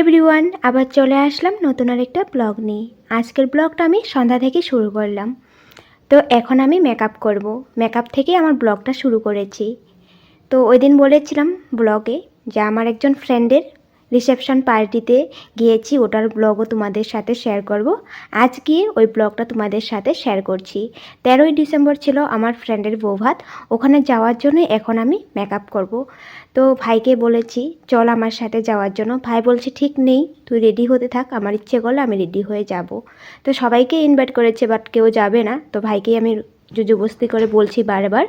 Everyone, আবার চলে আসলাম নতুন আরেকটা ব্লগ নিয়ে। আজকের ব্লগটা আমি সন্ধ্যা থেকে শুরু করলাম। তো এখন আমি মেকআপ করব। মেকআপ থেকেই আমার ব্লগটা শুরু করেছি। তো ওই দিন বলেছিলাম ব্লগে যে আমার একজন ফ্রেন্ডের রিসেপশন পার্টিতে গিয়েছি, ওটার ব্লগও তোমাদের সাথে শেয়ার করব। আজ গিয়ে ওই ব্লগটা তোমাদের সাথে শেয়ার করছি। তেরোই ডিসেম্বর ছিল আমার ফ্রেন্ডের বৌভাত। ওখানে যাওয়ার জন্য এখন আমি মেকআপ করব। তো ভাইকে বলেছি, চল আমার সাথে যাওয়ার জন্য। ভাই বলছে, ঠিক নেই, তুই রেডি হতে থাক, আমার ইচ্ছে করলে আমি রেডি হয়ে যাব। তো সবাইকে ইনভাইট করেছে বাট কেউ যাবে না। তো ভাইকেই আমি জুজুবস্তি করে বলছি বারবার।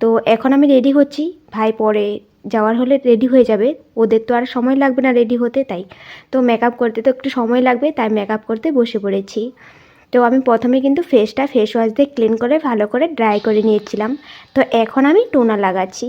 তো এখন আমি রেডি হচ্ছি। ভাই পরে যাওয়ার হলে রেডি হয়ে যাবে। ওদের তো আর সময় লাগবে না রেডি হতে, তাই। তো মেকআপ করতে তো একটু সময় লাগবে, তাই মেকআপ করতে বসে পড়েছি। তো আমি প্রথমে কিন্তু ফেসটা ফেস ওয়াশ দিয়ে ক্লিন করে, ভালো করে ড্রাই করে নিয়েছিলাম। তো এখন আমি টোনার লাগাচ্ছি।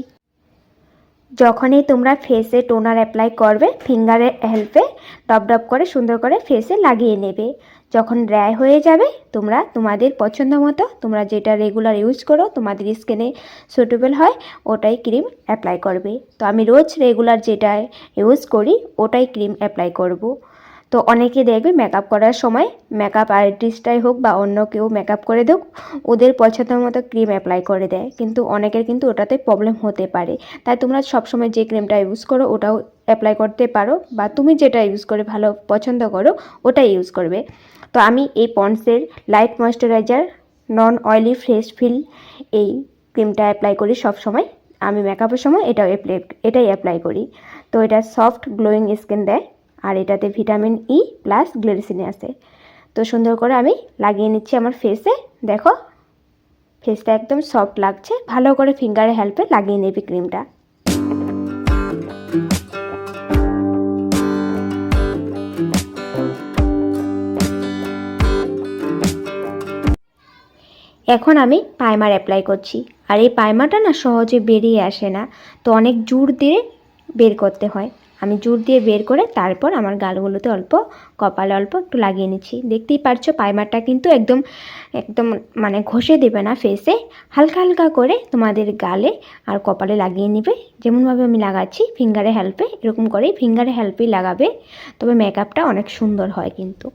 যখনই তোমরা ফেসে টোনার অ্যাপ্লাই করবে ফিঙ্গারের হেল্পে ডপ ডপ করে সুন্দর করে ফেসে লাগিয়ে নেবে। যখন ড্রাই হয়ে যাবে, তোমরা তোমাদের পছন্দ মতো, তোমরা যেটা রেগুলার ইউজ করো, তোমাদের স্কিনে সুটেবল হয়, ওটাই ক্রিম অ্যাপ্লাই করবে। তো আমি রোজ রেগুলার যেটা ইউজ করি, ওটাই ক্রিম অ্যাপ্লাই করব। তো অনেকে দেখবে মেকআপ করার সময় মেকআপ আর্টিস্টটাই হোক বা অন্য কেউ মেকআপ করে দেখ ওদের পছন্দ মতো ক্রিম অ্যাপ্লাই করে দেয়। কিন্তু অনেকের কিন্তু ওটাতে প্রবলেম হতে পারে। তাই তোমরা সবসময় যে ক্রিমটা ইউজ করো, ওটাও অ্যাপ্লাই করতে পারো বা তুমি যেটা ইউজ করে ভালো পছন্দ করো, ওটাই ইউজ করবে। তো আমি এই পন্ডসের light moisturiser non oily fresh feel এই ক্রিমটা অ্যাপ্লাই করি সব সময় আমি মেকআপের সময় এটাও এটাই অ্যাপ্লাই করি। তো এটা সফট গ্লোয়িং স্কিন দেয়। আর এটাতে ভিটামিন ই প্লাস গ্লিসিন আছে। তো সুন্দর করে আমি লাগিয়ে নিচ্ছি আমার ফেসে দেখো ফেসটা একদম সফট লাগছে। ভালো করে ফিঙ্গারে হেল্পে লাগিয়ে নেবে ক্রিমটা এখন আমি প্রাইমার অ্যাপ্লাই করছি। আর এই প্রাইমারটা না সহজে বেরিয়ে আসে না। তো অনেক জোর দিয়ে বের করতে হয়। আমি জোর দিয়ে বের করে তারপর আমার গালগুলোতে অল্প, কপালে অল্প একটু লাগিয়ে নিচ্ছি। দেখতেই পারছ পাইমারটা কিন্তু একদম একদম মানে ঘষে দেবে না ফেসে হালকা হালকা করে তোমাদের গালে আর কপালে লাগিয়ে নিবে। যেমনভাবে আমি লাগাচ্ছি ফিঙ্গারে হেল্পে এরকম করেই ফিঙ্গারে হেল্পেই লাগাবে। তবে মেকআপটা অনেক সুন্দর হয় কিন্তু।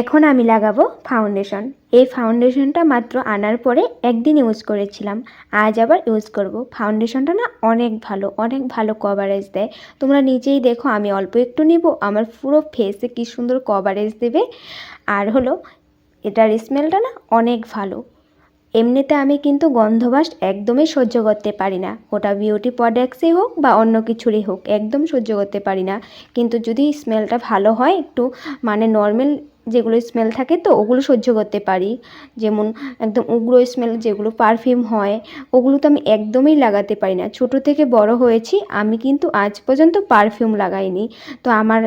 এখন আমি লাগাবো ফাউন্ডেশন এই ফাউন্ডেশনটা মাত্র আনার পরে একদিন ইউজ করেছিলাম। আজ আবার ইউজ করব। ফাউন্ডেশনটা না অনেক ভালো অনেক ভালো কভারেজ দেয়। তোমরা নিজেই দেখো, আমি অল্প একটু নিব। আমার পুরো ফেসে কি সুন্দর কভারেজ দেবে। আর হলো, এটার স্মেলটা না অনেক ভালো। এমনিতে আমি কিন্তু গন্ধবাস একদমই সহ্য করতে পারি না। ওটা বিউটি প্রোডাক্টসই হোক বা অন্য কিছুরই হোক, একদম সহ্য করতে পারি না। কিন্তু যদি স্মেলটা ভালো হয় একটু মানে নর্মাল যেগুলো স্মেল থাকে তো, ওগুলো সহ্য করতে পারি। যেমন একদম উগ্র স্মেল যেগুলো পারফিউম হয়, ওগুলো তো আমি একদমই লাগাতে পারি না। ছোট থেকে বড় হয়েছি, আমি কিন্তু আজ পর্যন্ত পারফিউম লাগাইনি। তো আমার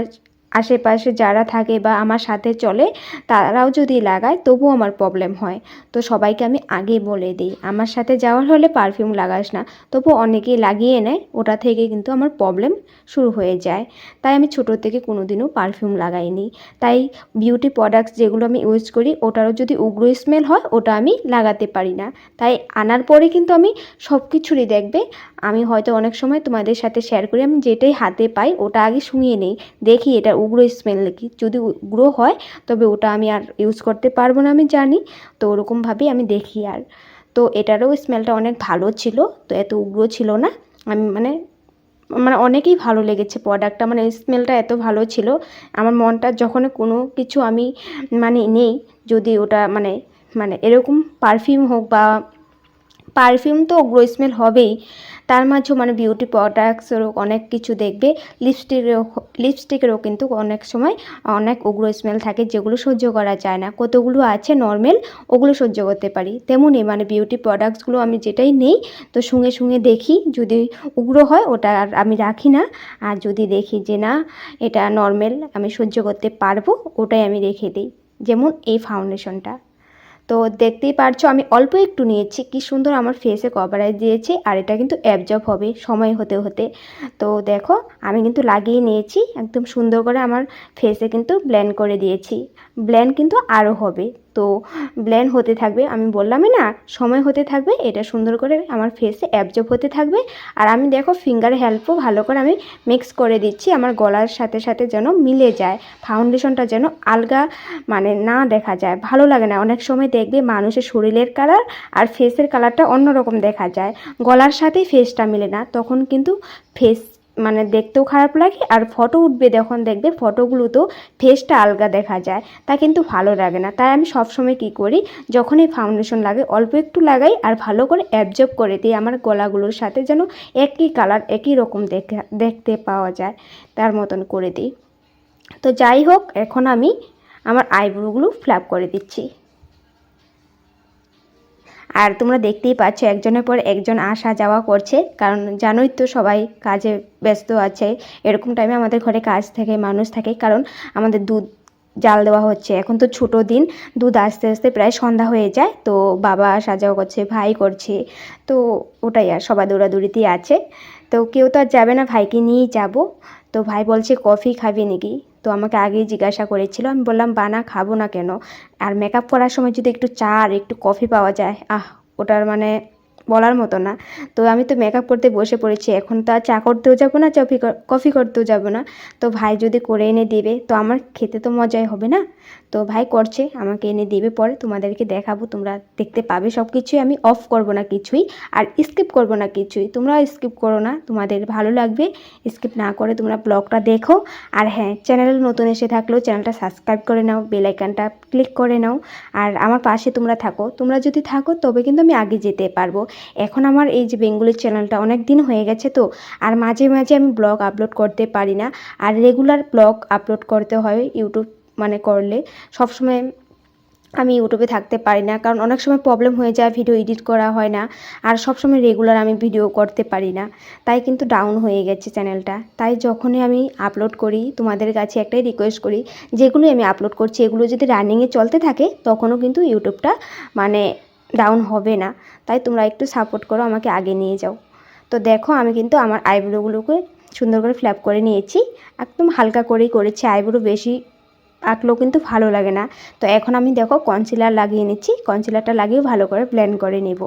আশেপাশে যারা থাকে বা আমার সাথে চলে, তারাও যদি লাগায় তবুও আমার প্রবলেম হয়। তো সবাইকে আমি আগেই বলে দিই, আমার সাথে যাওয়ার হলে পারফিউম লাগাস না। তবু অনেকেই লাগিয়ে নেয়, ওটা থেকে কিন্তু আমার প্রবলেম শুরু হয়ে যায়। তাই আমি ছোটো থেকে কোনো দিনও পারফিউম লাগাইনি। তাই বিউটি প্রোডাক্টস যেগুলো আমি ইউজ করি, ওটারও যদি উগ্র স্মেল হয়, ওটা আমি লাগাতে পারি না। তাই আনার পরে কিন্তু আমি সব কিছুরই দেখবে। আমি হয়তো অনেক সময় তোমাদের সাথে শেয়ার করি, আমি যেটাই হাতে পাই, ওটা আগে শুনিয়ে নেই। দেখি এটা উগ্র স্মেল কি? যদি উগ্র হয়, তবে ওটা আমি আর ইউজ করতে পারব না, আমি জানি। তো ওরকমভাবেই আমি দেখি আর। তো এটারও স্মেলটা অনেক ভালো ছিল, তো এত উগ্র ছিল না। আমি মানে মানে অনেকেই ভালো লেগেছে প্রোডাক্টটা মানে স্মেলটা এত ভালো ছিল। আমার মনটা যখন কোনো কিছু আমি মানে নেই, যদি ওটা মানে মানে এরকম পারফিউম হোক বা পারফিউম তো গ্রো স্মেল হবেই। তার মাঝেও মানে বিউটি প্রোডাক্টসেরও অনেক কিছু দেখবে। লিপস্টিকেরও লিপস্টিকেরও কিন্তু অনেক সময় অনেক উগ্র স্মেল থাকে যেগুলো সহ্য করা যায় না। কতগুলো আছে নর্মাল, ওগুলো সহ্য করতে পারি। তেমনই মানে বিউটি প্রোডাক্টসগুলো আমি যেটাই নেই, তো শুঙে শুঙে দেখি। যদি উগ্র হয়, ওটা আর আমি রাখি না। আর যদি দেখি যে না, এটা নর্মাল, আমি সহ্য করতে পারব, ওটাই আমি রেখে দিই। যেমন এই ফাউন্ডেশনটা তো দেখতেই পারছ, আমি অল্প একটু নিয়েছি। কি সুন্দর আমার ফেসে কভারেজ দিয়েছি, আর এটা কিন্তু অ্যাবজর্ব হবে সময় হতে হতে। তো দেখো, আমি কিন্তু লাগিয়ে নিয়েছি, একদম সুন্দর করে আমার ফেসে কিন্তু ব্ল্যান্ড করে দিয়েছি। ব্ল্যান্ড কিন্তু আরও হবে। তো ব্লেন্ড হতে থাকবে। আমি বললামই না, সময় হতে থাকবে, এটা সুন্দর করে আমার ফেসে অ্যাবজর্ব হতে থাকবে। আর আমি দেখো ফিঙ্গার হেল্পও ভালো করে আমি মিক্স করে দিচ্ছি, আমার গলার সাথে সাথে যেন মিলে যায় ফাউন্ডেশনটা যেন আলগা মানে না দেখা যায়। ভালো লাগে না, অনেক সময় দেখবে মানুষের শরীরের কালার আর ফেসের কালারটা অন্যরকম দেখা যায়। গলার সাথেই ফেসটা মিলে না, তখন কিন্তু ফেস মানে দেখতেও খারাপ লাগে আর ফটো উঠবে যখন দেখবে ফটোগুলোতেও ফেসটা আলগা দেখা যায়। তা কিন্তু ভালো লাগে না। তাই আমি সবসময় কী করি, যখনই ফাউন্ডেশন লাগে, অল্প একটু লাগাই আর ভালো করে অ্যাবজর্ব করে দিই আমার গলাগুলোর সাথে যেন একই কালার একই রকম দেখে, দেখতে পাওয়া যায়। তার মতন করে দিই। তো যাই হোক, এখন আমি আমার আইব্রোগুলো ফ্ল্যাপ করে দিচ্ছি। আর তোমরা দেখতেই পাচ্ছ একজনের পর একজন আসা যাওয়া করছে। কারণ জানোই তো সবাই কাজে ব্যস্ত আছে। এরকম টাইমে আমাদের ঘরে কাজ থাকে, মানুষ থাকে। কারণ আমাদের দুধ, জাল দেওয়া হচ্ছে। এখন তো ছোটো দিন, দুধ আস্তে আস্তে প্রায় সন্ধ্যা হয়ে যায়। তো বাবা যাওয়া করছে, ভাই করছে। তো ওটাই আর সবাই দৌড়াদৌড়িতেই আছে। তো কেউ তো আর যাবে না, ভাইকে নিয়েই যাব। তো ভাই বলছে, কফি খাবি নাকি? তো আমাকে আগেই জিজ্ঞাসা করেছিল, আমি বললাম বানা খাব না কেন? আর মেকআপ করার সময় যদি একটু চা আর একটু কফি পাওয়া যায়, আহ, ওটার মানে বলার মতো না। তো আমি তো মেকআপ করতে বসে পড়েছি, এখন তো আর চা করতেও যাব না চফি কফি করতেও যাব না। তো ভাই যদি করে এনে দেবে, তো আমার খেতে তো মজাই হবে না? তো ভাই করছে, আমাকে এনে দেবে পরে, তোমাদেরকে দেখাবো, তোমরা দেখতে পাবে সব কিছুই আমি অফ করব না কিছুই আর স্কিপ করব না কিছুই। তোমরাও স্কিপ করো না, তোমাদের ভালো লাগবে। স্কিপ না করে তোমরা ব্লগটা দেখো। আর হ্যাঁ চ্যানেল নতুন এসে থাকলেও চ্যানেলটা সাবস্ক্রাইব করে নাও বেলাইকানটা ক্লিক করে নাও। আর আমার পাশে তোমরা থাকো। তোমরা যদি থাকো, তবে কিন্তু আমি আগে যেতে পারব। এখন আমার এই যে বেঙ্গলির চ্যানেলটা অনেক দিন হয়ে গেছে তো, আর মাঝে মাঝে আমি ব্লগ আপলোড করতে পারি না। আর রেগুলার ব্লগ আপলোড করতে হয় ইউটিউব মানে করলে সবসময় আমি ইউটিউবে থাকতে পারি না। কারণ অনেক সময় প্রবলেম হয়ে যায় ভিডিও এডিট করা হয় না। আর সবসময় রেগুলার আমি ভিডিও করতে পারি না। তাই কিন্তু ডাউন হয়ে গেছে চ্যানেলটা তাই যখনই আমি আপলোড করি, তোমাদের কাছে একটাই রিকোয়েস্ট করি যেগুলো আমি আপলোড করছি, এগুলো যদি রানিংয়ে চলতে থাকে, তখনও কিন্তু ইউটিউবটা মানে ডাউন হবে না। তাই তোমরা একটু সাপোর্ট করো, আমাকে আগে নিয়ে যাও। তো দেখো, আমি কিন্তু আমার আইব্রোগুলোকে সুন্দর করে ফ্ল্যাপ করে নিয়েছি। একদম হালকা করেই করেছি আইব্রো বেশি আঁকলেও কিন্তু ভালো লাগে না। তো এখন আমি দেখো কনসিলার লাগিয়ে নিচ্ছি। কনসিলারটা লাগিয়ে ভালো করে প্ল্যান করে নেব।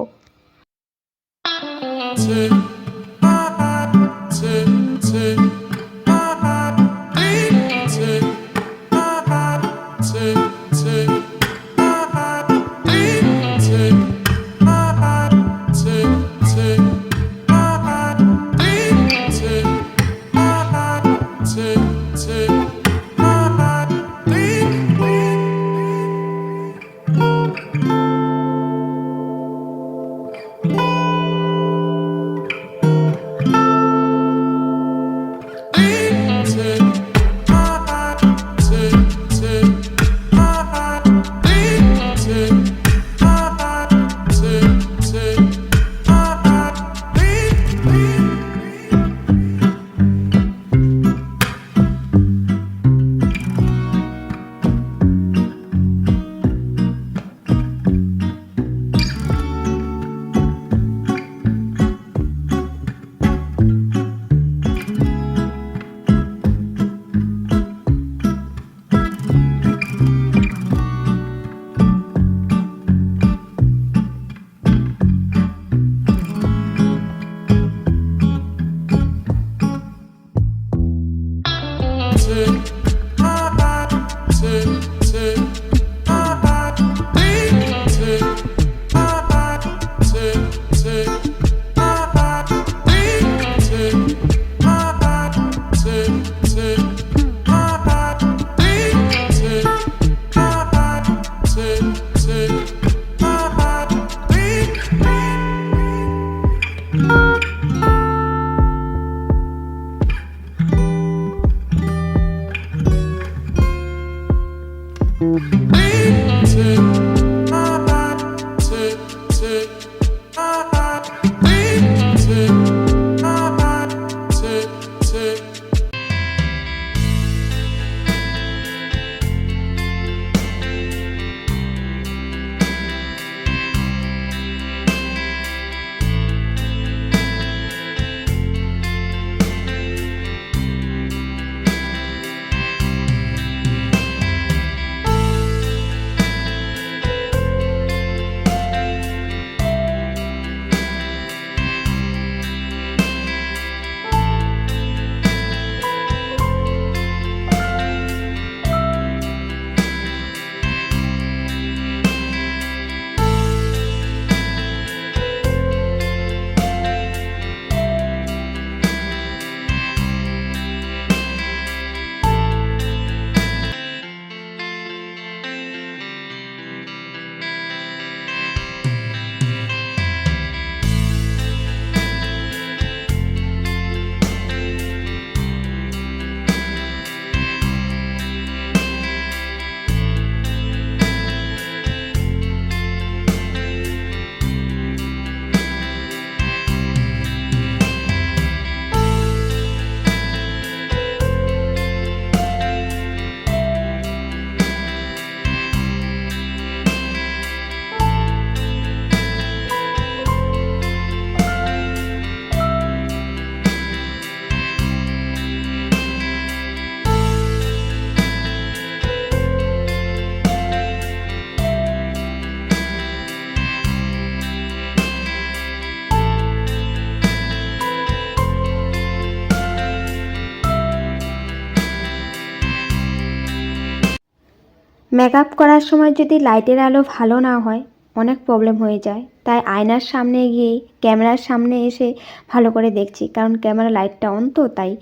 মেকআপ করার সময় যদি লাইটের আলো ভালো না হয়, অনেক প্রবলেম হয়ে যায়। তাই আয়নার সামনে গিয়ে ক্যামেরার সামনে এসে ভালো করে দেখছি, কারণ ক্যামেরা লাইটটা অন তো তাই।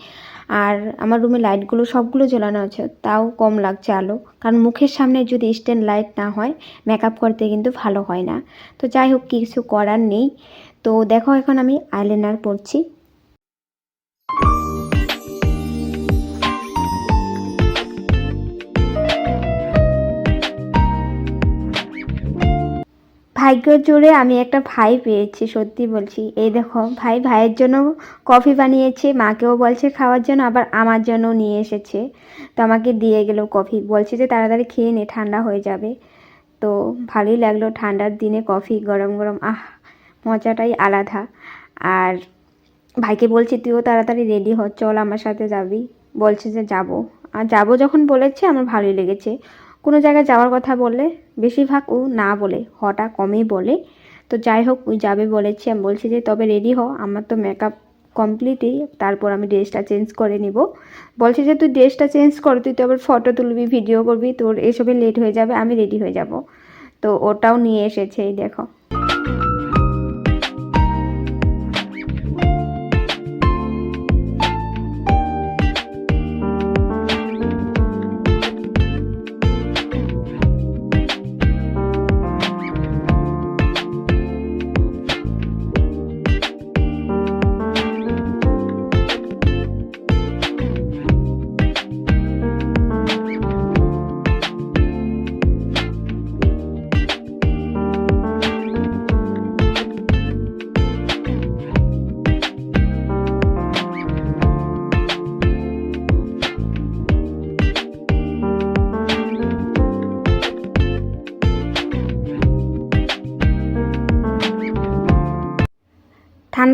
আর আমার রুমে লাইটগুলো সবগুলো জ্বালানো আছে, তাও কম লাগছে আলো। কারণ মুখের সামনে যদি স্ট্যান্ড লাইট না হয়, মেকআপ করতে কিন্তু ভালো হয় না। তো যাই হোক, কিছু করার নেই। তো দেখো, এখন আমি আইলাইনার পরছি। ভাগ্যের জোরে আমি একটা ভাই পেয়েছি, সত্যি বলছি। এই দেখো, ভাই ভাইয়ের জন্য কফি বানিয়েছে, মাকেও বলছে খাওয়ার জন্য, আবার আমার জন্য নিয়ে এসেছে। তো আমাকে দিয়ে গেল কফি। বলছে যে তাড়াতাড়ি খেয়ে নে, ঠান্ডা হয়ে যাবে। তো ভালোই লাগল ঠান্ডার দিনে কফি, গরম গরম, আহ, মজাটাই আলাদা। আর ভাইকে বলছি, তুইও তাড়াতাড়ি রেডি হ, চল আমার সাথে যাবি। বলছে যে যাব। আর যাব যখন বলেছে, আমার ভালোই লেগেছে। জায়গায় যাওয়ার কথা বললে, বেশিরভাগ ও না বলে, হটা কমই বলে। তো যাই হোক, ওই যাবে বলেছি। আমি বলছি যে, তবে রেডি হ, আমার তো মেকআপ কমপ্লিটই তারপর আমি ড্রেসটা চেঞ্জ করে নিব। বলছে যে, তুই ড্রেসটা চেঞ্জ কর, তুই তো আবার ফটো তুলবি ভিডিও করবি, তোর এসবে লেট হয়ে যাবে, আমি রেডি হয়ে যাব। তো ওটাও নিয়ে এসেছে, এই দেখো।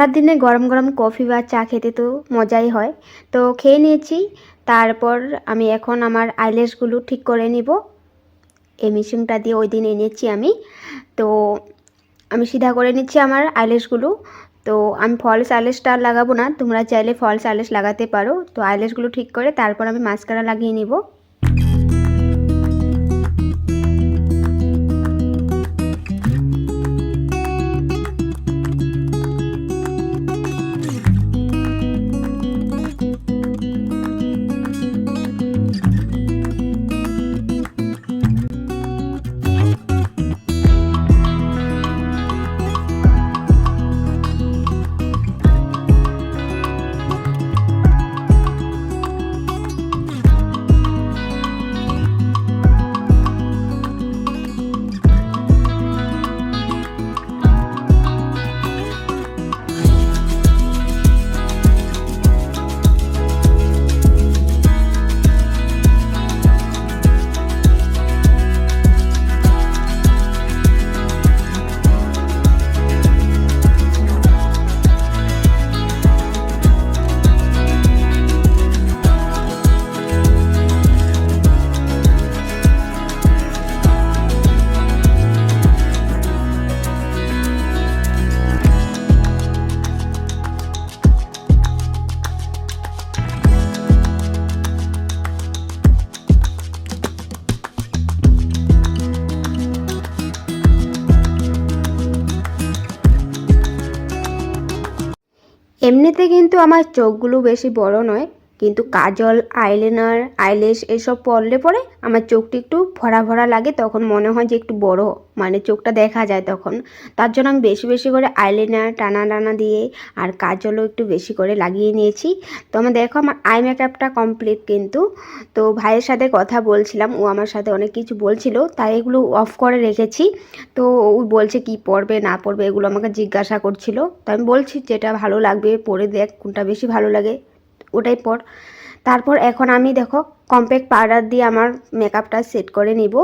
ঠান্ডার দিনে গরম গরম কফি বা চা খেতে তো মজাই হয়। তো খেয়ে নিয়েছি, তারপর আমি এখন আমার আইলেসগুলো ঠিক করে নিব। এই মেশিনটা দিয়ে ওই দিন এনেছি আমি। তো আমি সিধা করে নিচ্ছি আমার আইলেসগুলো তো আমি ফলস আইলেসটা আর লাগাবো না, তোমরা চাইলে ফলস আইলেস লাগাতে পারো। তো আইলেসগুলো ঠিক করে তারপর আমি মাস্কারা লাগিয়ে নিব। এমনিতে কিন্তু আমার চোখগুলো বেশি বড় নয় কিন্তু কাজল আইলাইনার আইলেশ এসব পরলে পরে আমার চোখটি একটু ভরা ভরা লাগে, তখন মনে হয় যে একটু বড় মানে চোখটা দেখা যায় তখন। তার জন্য আমি বেশি বেশি করে আইলাইনার টানা টানা দিয়ে আর কাজলও একটু বেশি করে লাগিয়ে নিয়েছি। তো আমার দেখো, আমার আই মেকআপটা কমপ্লিট কিন্তু। তো ভাইয়ের সাথে কথা বলছিলাম, ও আমার সাথে অনেক কিছু বলছিল, তাই এগুলো অফ করে রেখেছি। তো ও বলছে কি পড়বে না পড়বে এগুলো আমাকে জিজ্ঞাসা করছিল। তো আমি বলছি, যেটা ভালো লাগবে, পরে দেখ কোনটা বেশি ভালো লাগে। ওটাই পর। তারপর এখন আমি দেখো কম্প্যাক্ট পাউডার দিয়ে আমার মেকআপটা সেট করে নিব।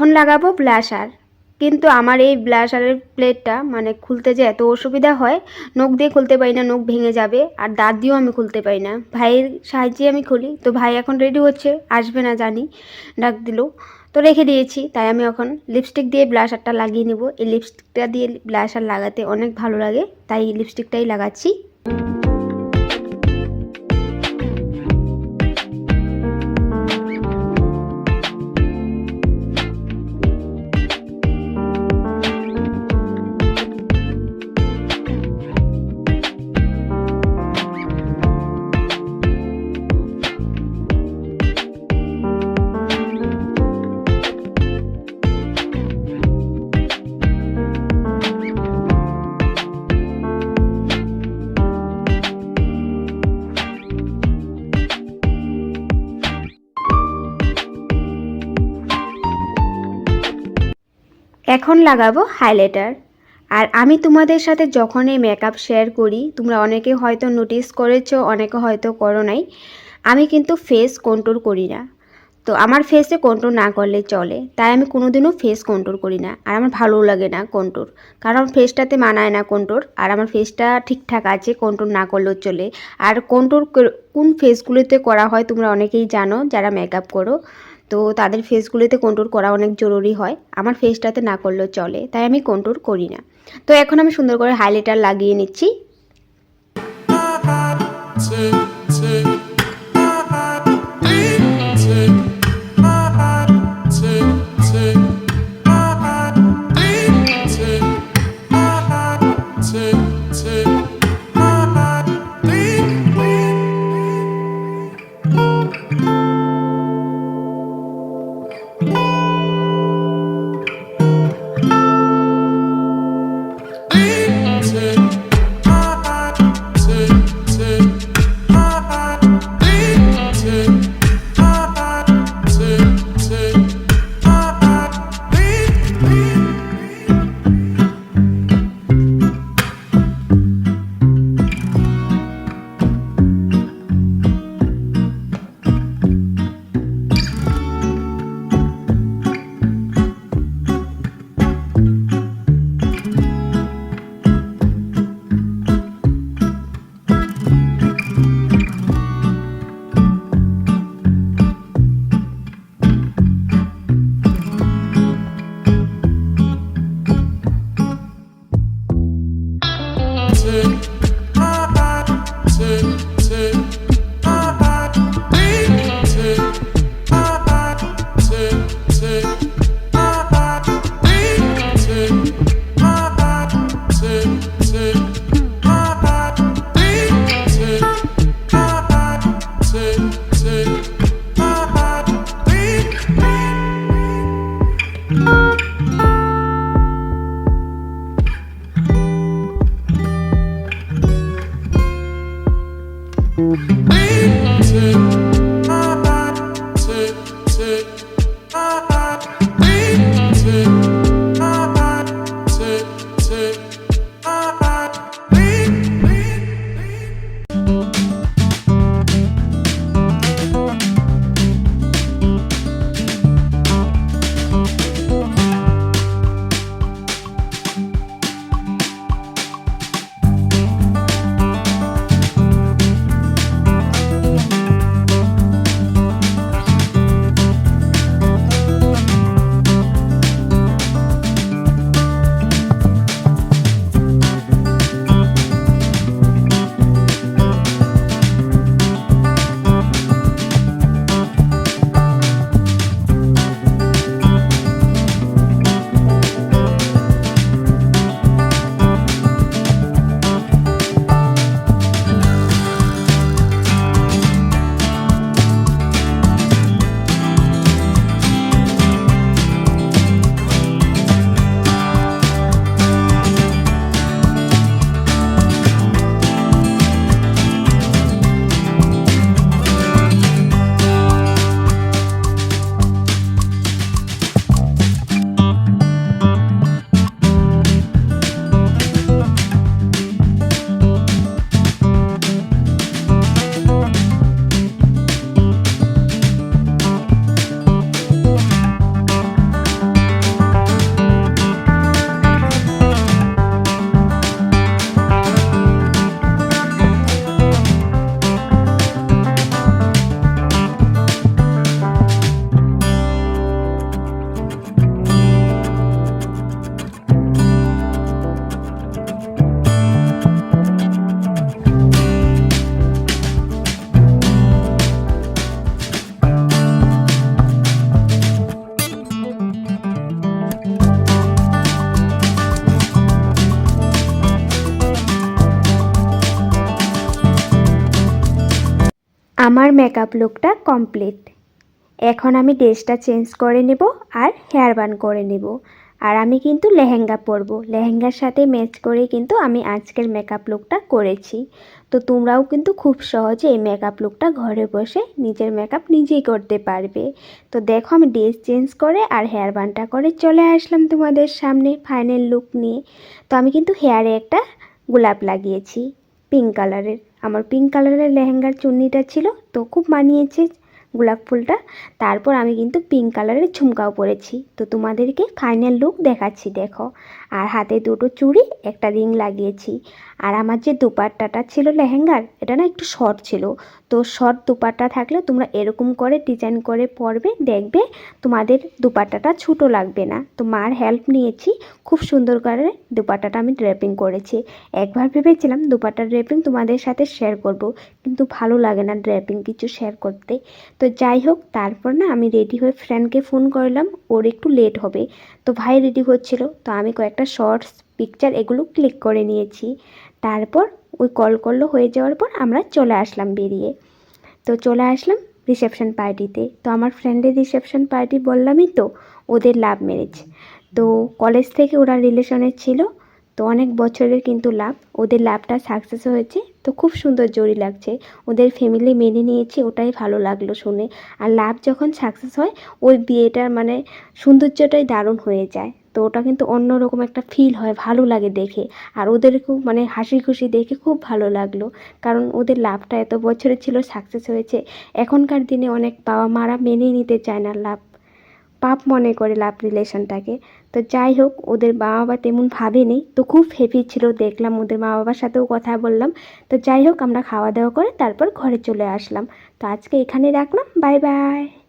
এখন লাগাবো ব্লাশার। কিন্তু আমার এই ব্লাশারের প্লেটটা মানে খুলতে যে এত অসুবিধা হয়, নখ দিয়ে খুলতে পারি না, নখ ভেঙে যাবে আর দাঁত দিয়েও আমি খুলতে পারি না। ভাইয়ের সাহায্যে আমি খুলি। তো ভাই এখন রেডি হচ্ছে, আসবে না জানি, ডাক দিল। তো রেখে দিয়েছি, তাই আমি এখন লিপস্টিক দিয়ে ব্লাশারটা লাগিয়ে নেব। এই লিপস্টিকটা দিয়ে ব্লাশার লাগাতে অনেক ভালো লাগে, তাই লিপস্টিকটাই লাগাচ্ছি। লাগাবো হাইলাইটার আর আমি তোমাদের সাথে যখন এই মেকআপ শেয়ার করি, তোমরা অনেকে হয়তো নোটিস করেছ, অনেকে হয়তো করো নাই, আমি কিন্তু ফেস কন্ট্রোল করি না। তো আমার ফেসে কন্ট্রোল না করলে চলে, তাই আমি কোনোদিনও ফেস কন্ট্রোল করি না, আর আমার ভালোও লাগে না কন্ট্রোল কারণ ফেসটাতে মানায় না কন্ট্রোল আর আমার ফেসটা ঠিকঠাক আছে কন্ট্রোল না করলেও চলে। আর কন্ট্রোল কোন ফেসগুলোতে করা হয় তোমরা অনেকেই জানো, যারা মেকআপ করো। তো তাদের ফেসগুলোতে কন্ট্রোল করা অনেক জরুরি হয়। আমার ফেসটাতে না করলেও চলে, তাই আমি কন্ট্রোল করি না। তো এখন আমি সুন্দর করে হাইলাইটার লাগিয়ে নিচ্ছি। আমার মেকআপ লুকটা কমপ্লিট এখন আমি ড্রেসটা চেঞ্জ করে নেব আর হেয়ার বান করে নেব। আর আমি কিন্তু লেহেঙ্গা পরবো। লেহেঙ্গার সাথে ম্যাচ করে কিন্তু আমি আজকের মেকআপ লুকটা করেছি। তো তোমরাও কিন্তু খুব সহজে এই মেকআপ লুকটা ঘরে বসে নিজের মেকআপ নিজেই করতে পারবে। তো দেখো আমি ড্রেস চেঞ্জ করে আর হেয়ার বানটা করে চলে আসলাম তোমাদের সামনে ফাইনাল লুক নিয়ে। তো আমি কিন্তু হেয়ারে একটা গোলাপ লাগিয়েছি পিঙ্ক কালারের আমার পিঙ্ক কালারের লেহেঙ্গার চুন্নিটা ছিল, তো খুব মানিয়েছে গোলাপ ফুলটা। তারপর আমি কিন্তু পিঙ্ক কালারের ঝুমকাও পরেছি। তো তোমাদেরকে ফাইনাল লুক দেখাচ্ছি, দেখো। আর হাতে দুটো চুড়ি, একটা রিং লাগিয়েছি। আর আমার যে দুপাট্টাটা ছিল লেহেঙ্গার, এটা না একটু শর্ট ছিল। তো শর্ট দুপাট্টা থাকলে তোমরা এরকম করে ডিজাইন করে পরবে, দেখবে তোমাদের দুপাট্টাটা ছোটো লাগবে না। তো মার হেল্প নিয়েছি, খুব সুন্দর করে দুপাট্টাটা আমি ড্রেপিং করেছি। একবার ভেবেছিলাম দুপাট্টা ড্রেপিং তোমাদের সাথে শেয়ার করব, কিন্তু ভালো লাগে না ড্রেপিং কিছু শেয়ার করতে। তো যাই হোক, তারপর না আমি রেডি হয়ে ফ্রেন্ডকে ফোন করলাম, ওর একটু লেট হবে। তো ভাই রেডি হচ্ছিল, তো আমি কয়েকটা শর্টস পিকচার এগুলো ক্লিক করে নিয়েছি। তারপর ওই কল করল, হয়ে যাওয়ার পর আমরা চলে আসলাম বেরিয়ে। তো চলে আসলাম রিসেপশন পার্টিতে তো আমার ফ্রেন্ডের রিসেপশন পার্টি বললামই তো, ওদের লাভ ম্যারেজ তো কলেজ থেকে ওরা রিলেশনের ছিল তো অনেক বছরের কিন্তু লাভ। ওদের লাভটা সাকসেস হয়েছে। তো খুব সুন্দর জড়ি লাগছে। ওদের ফ্যামিলি মেনে নিয়েছে, ওটাই ভালো লাগল শুনে। আর লাভ যখন সাকসেস হয়, ওই বিয়েটার মানে সৌন্দর্যটাই দারুণ হয়ে যায়। তো ওটা কিন্তু অন্যরকম একটা ফিল হয়, ভালো লাগে দেখে। আর ওদের খুব মানে হাসি খুশি দেখে খুব ভালো লাগল। কারণ ওদের লাভটা এত বছরের ছিল সাকসেস হয়েছে। এখনকার দিনে অনেক বাবা মারা মেনে নিতে চায় না লাভ। পাপ মনে করে লাভ রিলেশনটাকে তো যাই হোক, ওদের মা বাবা তেমন ভাবেনি। তো খুব হেভি ছিল, দেখলাম ওদের মা বাবার সাথেও কথা বললাম। তো যাই হোক, আমরা খাওয়া দাওয়া করে তারপর ঘরে চলে আসলাম। তো আজকে এখানে রাখলাম। Bye bye